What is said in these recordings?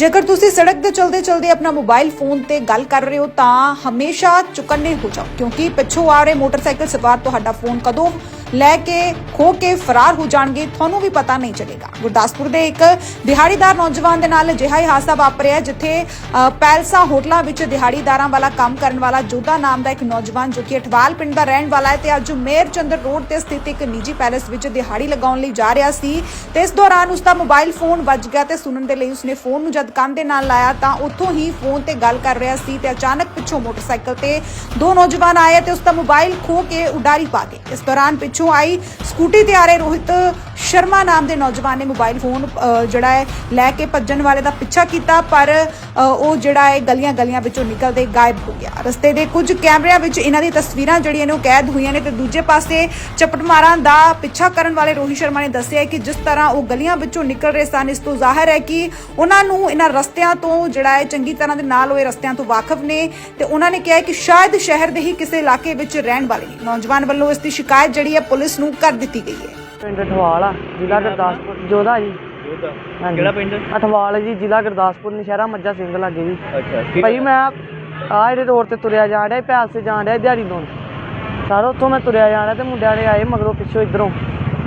ਜੇਕਰ ਤੁਸੀਂ ਸੜਕ ਤੇ ਚਲਦੇ ਚਲਦੇ ਆਪਣਾ ਮੋਬਾਈਲ ਫੋਨ ਤੇ ਗੱਲ ਕਰ ਰਹੇ ਹੋ, ਤਾਂ ਹਮੇਸ਼ਾ ਚੁਕੰਨੇ ਹੋ ਜਾਓ, ਕਿਉਂਕਿ ਪਿੱਛੋਂ ਆ ਰਹੇ ਮੋਟਰਸਾਈਕਲ ਸਵਾਰ ਤੁਹਾਡਾ ਫੋਨ ਕਦੋਂ ਲੈ ਕੇ ਖੋ ਕੇ ਫਰਾਰ ਹੋ ਜਾਣਗੇ, ਤੁਹਾਨੂੰ ਵੀ ਪਤਾ ਨਹੀਂ ਚੱਲੇਗਾ। ਗੁਰਦਾਸਪੁਰ ਦੇ ਇੱਕ ਦਿਹਾੜੀਦਾਰ ਨੌਜਵਾਨ ਦੇ ਨਾਲ ਅਜਿਹਾ ਹੀ ਹਾਦਸਾ ਵਾਪਰਿਆ ਜਿੱਥੇ ਪੈਲਸਾ ਹੋਟਲਾਂ ਵਿੱਚ ਦਿਹਾੜੀਦਾਰਾਂ ਵਾਲਾ ਕੰਮ ਕਰਨ ਵਾਲਾ ਜੋਧਾ ਨਾਮ ਦਾ ਇੱਕ ਨੌਜਵਾਨ ਜੋ ਕਿ ਅਠਵਾਲ ਪਿੰਡ ਦਾ ਰਹਿਣ ਵਾਲਾ ਹੈ ਤੇ ਅੱਜ ਮੇਰ ਚੰਦਰ ਰੋਡ ਤੇ ਸਥਿਤ ਇੱਕ ਨਿੱਜੀ ਪੈਲੇਸ ਵਿੱਚ ਦਿਹਾੜੀ ਲਗਾਉਣ ਲਈ ਜਾ ਰਿਹਾ ਸੀ। ਤੇ ਇਸ ਦੌਰਾਨ ਉਸ ਦਾ ਮੋਬਾਈਲ ਫੋਨ ਵੱਜ ਗਿਆ ਤੇ ਸੁਣਨ ਦੇ ਲਈ ਉਸਨੇ ਫੋਨ ਨੂੰ ਜਦ ਕੰਨ ਦੇ ਨਾਲ ਲਾਇਆ ਤਾਂ ਉੱਥੋਂ ਹੀ ਫੋਨ ਤੇ ਗੱਲ ਕਰ ਰਿਹਾ ਸੀ ਤੇ ਅਚਾਨਕ ਪਿੱਛੋਂ ਮੋਟਰਸਾਈਕਲ ਤੇ ਦੋ ਨੌਜਵਾਨ ਆਏ ਤੇ ਉਸ ਦਾ ਮੋਬਾਈਲ ਖੋ ਕੇ ਉਡਾਰੀ ਪਾ ਗਏ। ਇਸ ਦੌਰਾਨ ਪਿੱਛੋਂ ਆਈ ਸਕੂਟੀ ਤੇ ਆ ਰਹੇ ਰੋਹਿਤ ਸ਼ਰਮਾ ਨਾਮ ਦੇ ਨੌਜਵਾਨ ਨੇ ਮੋਬਾਈਲ ਫੋਨ ਜਿਹੜਾ ਹੈ, ਲੈ ਕੇ ਭੱਜਣ ਵਾਲੇ ਦਾ ਪਿੱਛਾ ਕੀਤਾ, ਪਰ ਉਹ ਜਿਹੜਾ ਹੈ ਗਲੀਆਂ ਗਲੀਆਂ ਵਿੱਚੋਂ ਨਿਕਲਦੇ ਗਾਇਬ ਹੋ ਗਿਆ। ਰਸਤੇ ਦੇ ਕੁਝ ਕੈਮਰਿਆਂ ਵਿੱਚ ਇਹਨਾਂ ਦੀ ਤਸਵੀਰਾਂ ਜਿਹੜੀਆਂ ਨੇ ਉਹ ਕੈਦ ਹੋਈਆਂ ਨੇ ਤੇ ਦੂਜੇ ਪਾਸੇ ਚਪਟਮਾਰਾਂ ਦਾ ਪਿੱਛਾ ਕਰਨ ਵਾਲੇ ਰੋਹਿਤ ਸ਼ਰਮਾ ਨੇ ਦੱਸਿਆ ਕਿ ਜਿਸ ਤਰ੍ਹਾਂ ਉਹ ਗਲੀਆਂ ਵਿੱਚੋਂ ਨਿਕਲ ਰਹੇ ਸਨ, ਇਸ ਤੋਂ ਜ਼ਾਹਿਰ ਹੈ ਕਿ ਉਹਨਾਂ ਨੂੰ ਇਹਨਾਂ ਰਸਤਿਆਂ ਤੋਂ ਜਿਹੜਾ ਹੈ, ਚੰਗੀ ਤਰ੍ਹਾਂ ਦੇ ਨਾਲ ਉਹ ਇਹ ਰਸਤਿਆਂ ਤੋਂ ਵਾਕਿਫ ਨੇ ਤੇ ਉਹਨਾਂ ਨੇ ਕਿਹਾ ਕਿ ਸ਼ਾਇਦ ਸ਼ਹਿਰ ਦੇ ਹੀ ਕਿਸੇ ਇਲਾਕੇ ਵਿੱਚ ਰਹਿਣ ਵਾਲੇ ਨੇ। ਨੌਜਵਾਨ ਵੱਲੋਂ ਇਸ ਦੀ ਸ਼ਿਕਾਇਤ ਜਿਹੜੀ ਹੈ ਪੁਲਿਸ ਨੂੰ ਕਰ ਦਿੱਤੀ ਗਈ ਹੈ। ਪਿੰਡ ਅਠਵਾਲ ਆ ਜ਼ਿਲ੍ਹਾ ਗੁਰਦਾਸਪੁਰ ਜੋਧਾ ਜੀ। ਹਾਂਜੀ। ਕਿਹੜਾ ਪਿੰਡ? ਅਠਵਾਲ ਜੀ ਜ਼ਿਲ੍ਹਾ ਗੁਰਦਾਸਪੁਰ ਨਸ਼ਹਿਰਾ ਮੱਝਾ ਸਿੰਘ ਲਾਗੇ ਜੀ। ਅੱਛਾ ਕੀ ਭਾਈ ਮੈਂ ਆ ਜਿਹੜੇ ਰੋਡ ਤੇ ਤੁਰਿਆ ਜਾਣ ਡਿਆ ਪੈਲ ਸੇ ਜਾਣ ਡਿਆ ਦਿਹਾੜੀ ਤੋਂ ਸਾਰਾ ਉੱਥੋਂ ਮੈਂ ਤੁਰਿਆ ਜਾਣ ਡਿਆ ਤੇ ਮੁੰਡਿਆਂ ਨੇ ਆਏ ਮਗਰੋਂ ਪਿੱਛੋਂ ਇਧਰੋਂ।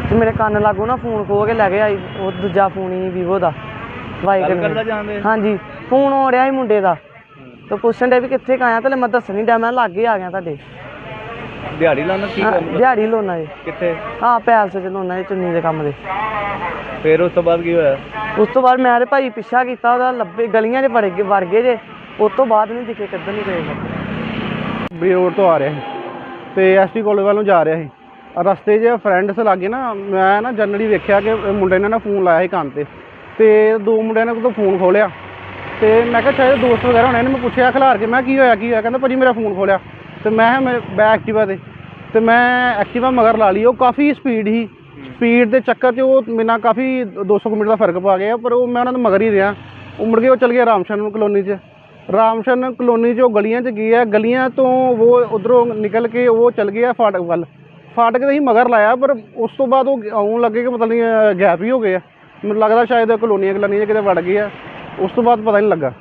ਤੇ ਮੇਰੇ ਕੰਨ ਲਾਗੋ ਨਾ ਫੋਨ ਖੋ ਕੇ ਲੈ ਗਏ ਆਈ ਉਹ ਦੂਜਾ ਫੋਨ ਹੀ ਵੀਵੋ ਦਾ। ਵਾਈਟ ਗੱਲ ਕਰਦਾ ਜਾਂਦੇ ਹਾਂਜੀ ਫੋਨ ਆ ਰਿਹਾ ਸੀ ਮੁੰਡੇ ਦਾ। ਤੇ ਪੁੱਛਣ ਡੇ ਵੀ ਕਿੱਥੇ ਕੁ ਆਇਆ ਤੇ ਮੈਂ ਦੱਸਣ ਨਹੀਂ ਡਿਆ ਮੈਂ ਲਾਗੇ ਆ ਗਿਆ ਤੁਹਾਡੇ। ਦਿਹਾੜੀ ਲਾਉਣਾ ਕੀ ਹਾਂ, ਕੰਮ ਦਿਹਾੜੀ ਲੋਨਾ ਜੀ। ਕਿੱਥੇ? ਹਾਂ ਪੈਲ ਸੇ ਲੋਨਾ ਜੀ ਚੁੰਨੀ ਦੇ ਕੰਮ ਦੇ। ਫਿਰ ਉਸ ਤੋਂ ਬਾਅਦ ਕੀ ਹੋਇਆ? ਉਸ ਤੋਂ ਬਾਅਦ ਮੈਂ ਤੇ ਭਾਈ ਪਿੱਛਾ ਕੀਤਾ ਉਹਦਾ ਲੱਭੇ ਗਲੀਆਂ 'ਚ ਵੜ ਗਏ ਵੜ ਗਏ ਜੇ। ਉਸ ਤੋਂ ਬਾਅਦ ਨਹੀਂ ਦਿਖੇ ਕਿੱਧਰ ਨਹੀਂ ਗਏ ਬੀ ਰੋਡ ਤੋਂ ਆ ਰਿਹਾ ਸੀ। ਤੇ ਐਸਟੀ ਕਾਲਜ ਵੱਲੋਂ ਜਾ ਰਿਹਾ ਸੀ। ਰਸਤੇ 'ਚ ਫਰੈਂਡਸ ਲੱਗੇ ਨਾ ਮੈਂ ਨਾ ਜਨਰਲੀ ਵੇਖਿਆ ਕਿ ਇਹ ਮੁੰਡੇ ਨੇ ਨਾ ਫੋਨ ਲਾਇਆ ਸੀ ਕੰਨ ਤੇ। ਤੇ ਦੋ ਮੁੰਡਿਆਂ ਨੇ ਕੋਲ ਫੋਨ ਖੋਲਿਆ। ਤੇ ਮੈਂ ਕਿਹਾ ਸ਼ਾਇਦ ਦੋਸਤ ਵਗੈਰਾ ਹੋਣੇ ਨੇ ਮੈਂ ਪੁੱਛਿਆ ਖਿਲਾਰ ਕੇ ਮੈਂ ਕਿਹਾ, ਕੀ ਹੋਇਆ ਕੀ ਹੋਇਆ? ਕਹਿੰਦਾ ਭਾਜੀ ਮੇਰਾ ਫੋਨ ਖੋਲਿਆ। ਤੇ ਮੈਂ ਕਿਹਾ ਮੈਂ ਬੈਕ ਐਕਟਿਵਾ ਤੇ। ਤੇ ਮੈਂ ਐਕਟਿਵਾ ਮਗਰ ਲਾ ਲਈ, ਉਹ ਕਾਫੀ ਸਪੀਡ ਸੀ। ਸਪੀਡ ਦੇ ਚੱਕਰ 'ਚ ਉਹ ਮੇਰੇ ਨਾਲ ਕਾਫੀ 200 ਕੁ ਮੀਟਰ ਦਾ ਫ਼ਰਕ ਪਾ ਗਿਆ, ਪਰ ਉਹ ਮੈਂ ਉਹਨਾਂ ਦੇ ਮਗਰ ਹੀ ਰਿਹਾ। ਉਹ ਮੁੜ ਕੇ ਉਹ ਚਲ ਗਿਆ ਰਾਮਸ਼ਨ ਕਲੋਨੀ 'ਚ। ਰਾਮਸ਼ਨ ਕਲੋਨੀ 'ਚ ਉਹ ਗਲੀਆਂ 'ਚ ਗਿਆ ਗਲੀਆਂ ਤੋਂ ਉਹ ਉਧਰੋਂ ਨਿਕਲ ਕੇ ਉਹ ਚਲ ਗਿਆ ਫਾਟਕ ਵੱਲ। ਫਾਟਕ ਤੇ ਹੀ ਮਗਰ ਲਾਇਆ, ਪਰ ਉਸ ਤੋਂ ਬਾਅਦ ਉਹ ਆਉਣ ਲੱਗੇ ਕਿ ਮਤਲਬ ਨਹੀਂ ਗੈਪ ਹੀ ਹੋ ਗਏ ਆ। ਮੈਨੂੰ ਲੱਗਦਾ ਸ਼ਾਇਦ ਕਲੋਨੀਆਂ ਕਲੋਨੀਆਂ 'ਚ ਕਿਤੇ ਵੜ ਗਏ ਆ। ਉਸ ਤੋਂ ਬਾਅਦ ਪਤਾ ਨਹੀਂ ਲੱਗਾ।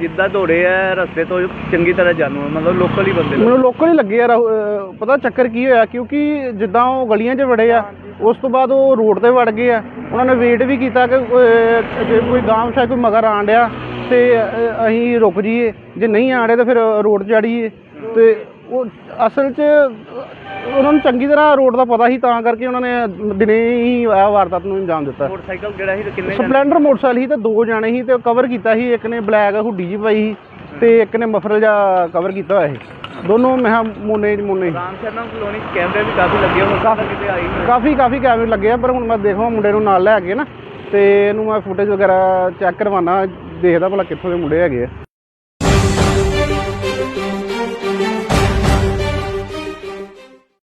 ਜਿੱਦਾਂ ਦੌੜੇ ਆ ਰਸਤੇ ਤੋਂ ਚੰਗੀ ਤਰ੍ਹਾਂ ਜਾਣੂ ਆ, ਮਤਲਬ ਲੋਕਲ ਹੀ ਬੰਦੇ ਮੈਨੂੰ ਲੋਕਲ ਹੀ ਲੱਗੇ ਯਾਰ ਅਹ ਪਤਾ ਚੱਕਰ ਕੀ ਹੋਇਆ ਕਿਉਂਕਿ ਜਿੱਦਾਂ ਉਹ ਗਲੀਆਂ 'ਚ ਵੜੇ ਆ ਉਸ ਤੋਂ ਬਾਅਦ ਉਹ ਰੋਡ ਤੇ ਵੜ ਗਏ ਆ। ਉਹਨਾਂ ਨੇ ਵੇਟ ਵੀ ਕੀਤਾ ਕਿ ਅਹ, ਜੇ ਕੋਈ ਗਾਂਵ ਸ਼ਾਇਦ ਕੋਈ ਮਗਰ ਆਣ ਡਿਆ ਤੇ ਅਹ, ਅਸੀਂ ਰੁਕ ਜਾਈਏ ਜੇ ਨਹੀਂ ਆਣ ਡਿਆ ਤਾਂ ਫਿਰ ਰੋਡ 'ਚ ਚੜੀਏ ਤੇ ਉਹ ਅਸਲ 'ਚ ਉਹਨਾਂ ਨੂੰ ਚੰਗੀ ਤਰ੍ਹਾਂ ਰੋਡ ਦਾ ਪਤਾ ਸੀ ਤਾਂ ਕਰਕੇ ਉਹਨਾਂ ਨੇ ਦਿਨੇ ਹੀ ਆ ਵਾਰਦਾਤ ਨੂੰ ਅੰਜਾਮ ਦਿੱਤਾ ਮੋਟਰਸਾਈਕਲ ਜਿਹੜਾ ਸੀ ਤੇ ਕਿੰਨੇ ਸਪਲੈਂਡਰ ਮੋਟਰਸਾਈਕਲ ਸੀ ਤੇ ਦੋ ਜਾਣੇ ਸੀ ਤੇ ਕਵਰ ਕੀਤਾ ਸੀ ਇੱਕ ਨੇ ਬਲੈਕ ਹੁੱਡੀ ਜੀ ਪਾਈ ਸੀ ਤੇ ਇੱਕ ਨੇ ਮਫਰਲ ਜਿਹਾ ਕਵਰ ਕੀਤਾ ਹੋਇਆ ਸੀ ਦੋਨੋਂ ਮੈਂ ਕਿਹਾ ਮੋਨੇ ਮੋਨੇ ਸੀ। ਰਾਮ ਸ਼ਰਮਾ ਕਲੋਨੀ ਚ ਕੈਮਰੇ ਵੀ ਕਾਫੀ ਲੱਗੇ ਹੋਣ ਕਾਫੀ ਕਿਤੇ ਆਈ ਨਹੀਂ। ਕਾਫੀ ਕਾਫੀ ਕੈਮਰੇ ਲੱਗੇ ਆ ਪਰ ਹੁਣ ਮੈਂ ਦੇਖਾਂ ਮੁੰਡੇ ਨੂੰ ਨਾਲ ਲੈ ਕੇ ਨਾ ਤੇ ਇਹਨੂੰ ਮੈਂ ਫੁਟੇਜ ਵਗੈਰਾ ਚੈੱਕ ਕਰਵਾਉਣਾ ਦੇਖਦਾ ਭਲਾ ਕਿੱਥੋਂ ਦੇ ਮੁੰਡੇ ਹੈਗੇ ਆ